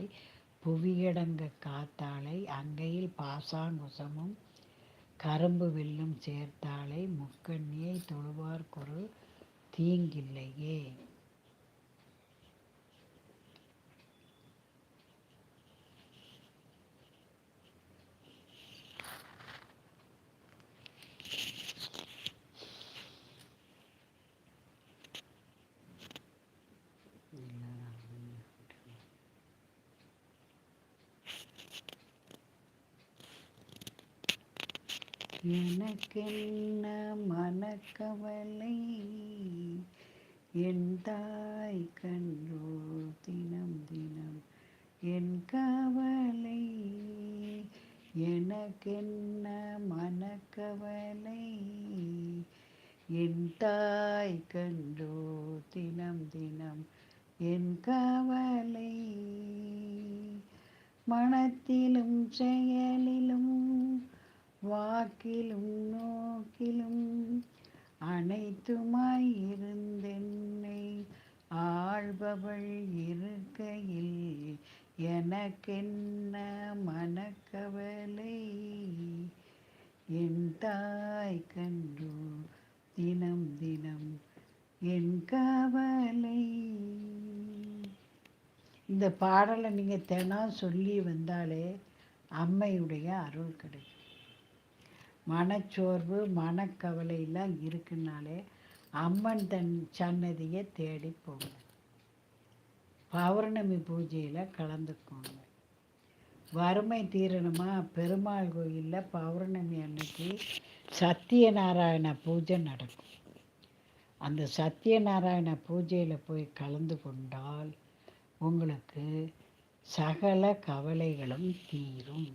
காத்தாளை புவியடங்க காத்தாளை அங்கையில் பாசாங்குசமும் கரும்பு வெல்லும் சேர்த்தாளை முக்கண்ணியை தொழுவார்க்கொரு தீங்கில்லையே. எனக்கென்ன மனக்கவலை? என் தாய் கண்டோ தினம் தினம் என் கவலை. எனக்கென்ன மனக்கவலை? என் தாய் கண்டோ தினம் தினம் என் கவலை. மனத்திலும் செயலிலும் வாக்கிலும் நோக்கிலும் அனைத்துமாய் இருந்தென்னை ஆள்பவள் இருக்கையில் எனக்கென்ன மனக்கவலை? என் தாய் கண்டோ தினம் தினம் என் கவலை. இந்த பாடலை நீங்கள் தினம் சொல்லி வந்தாலே அம்மையுடைய அருள் கிடைக்கும். மனச்சோர்வு மனக்கவலையெல்லாம் இருக்குனாலே அம்மன் தன் சன்னதியை தேடி போங்க. பௌர்ணமி பூஜையில் கலந்துக்கோங்க. வறுமை தீரணுமா பெருமாள் கோயிலில் பௌர்ணமி அன்னைக்கு சத்தியநாராயண பூஜை நடக்கும். அந்த சத்தியநாராயண பூஜையில் போய் கலந்து கொண்டால் உங்களுக்கு சகல கவலைகளும் தீரும்.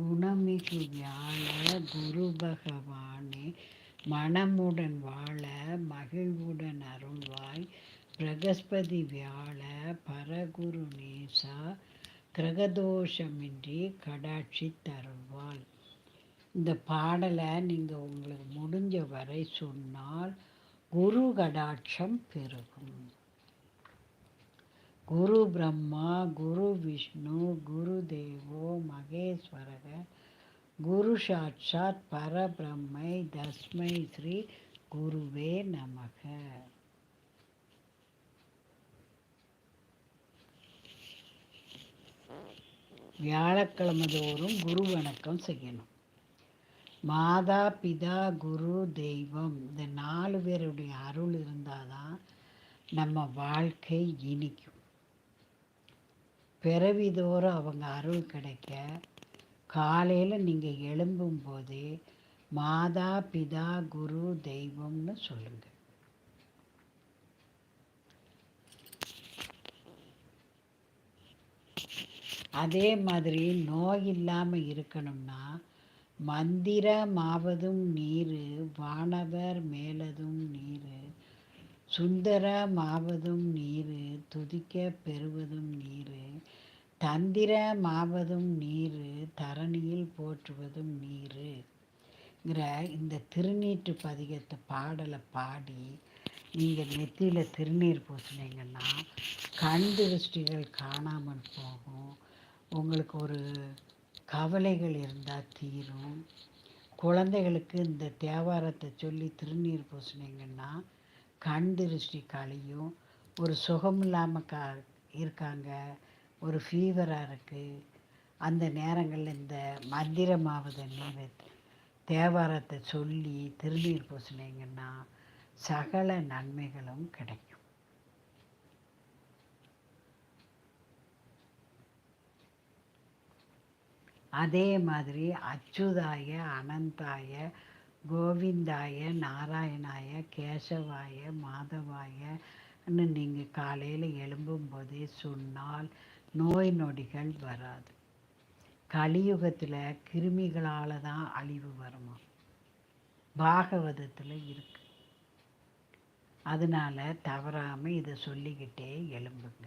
குணமிகு வியாழ குரு பகவானே. மனமுடன் வாழ மகிழ்வுடன் அருள்வாய். பிரகஸ்பதி வியாழ பரகுரு நேசா. கிரகதோஷமின்றி கடாட்சி தருவாள். இந்த பாடலை நீங்கள் உங்களுக்கு முடிஞ்ச வரை சொன்னால் குரு கடாட்சம் பெருகும். குரு பிரம்மா குரு விஷ்ணு குரு தேவோ மகேஸ்வரக குரு சாட்சாத் பரபிரம்மை தஸ்மை ஸ்ரீ குருவே நமக. வியாழக்கிழமை தோறும் குரு வணக்கம் செய்யணும். மாதா பிதா குரு தெய்வம் இந்த நாலு பேருடைய அருள் இருந்தால் தான் நம்ம வாழ்க்கை இனிக்கும். பிறவிதோறும் அவங்க அருள் கிடைக்க காலையில் நீங்கள் எழும்பும் போதே மாதா பிதா குரு தெய்வம்னு சொல்லுங்கள் அதே மாதிரி நோய் இல்லாமல் இருக்கணும்னா மந்திரமாவதும் நீர் வானவர் மேலதும் நீர். சுந்தரமாவதும் நீர் துதிக்க பெறுவதும் நீர் தந்திரமாவதும் நீர் தரணியில் போற்றுவதும் நீருங்கிற இந்த திருநீற்று பதிகத்தை பாடலை பாடி நீங்கள் நெத்தியில் திருநீர் பூசினீங்கன்னா கண் திருஷ்டிகள் காணாமல் போகும். உங்களுக்கு ஒரு கவலைகள் இருந்தால் தீரும். குழந்தைகளுக்கு இந்த தேவாரத்தை சொல்லி திருநீர் பூசினீங்கன்னா கண் திருஷ்டி கழியும் ஒரு சுகம் இல்லாமல் கா இருக்காங்க. ஒரு ஃபீவராக இருக்குது அந்த நேரங்களில் இந்த மந்திரமாவது நீர் தேவாரத்தை சொல்லி திருநீர் பூசினீங்கன்னா சகல நன்மைகளும் கிடைக்கும். அதே மாதிரி அச்சுதாய அனந்தாய கோவிந்தாய நாராயணாய கேசவாய மாதவாயன்னு நீங்கள் காலையில் எழும்பும்போதே சொன்னால் நோய் நொடிகள் வராது. கலியுகத்தில் கிருமிகளால் தான் அழிவு வருமா? பாகவதத்தில் இருக்கு. அதனால் தவறாமல் இதை சொல்லிக்கிட்டே எழும்புங்க.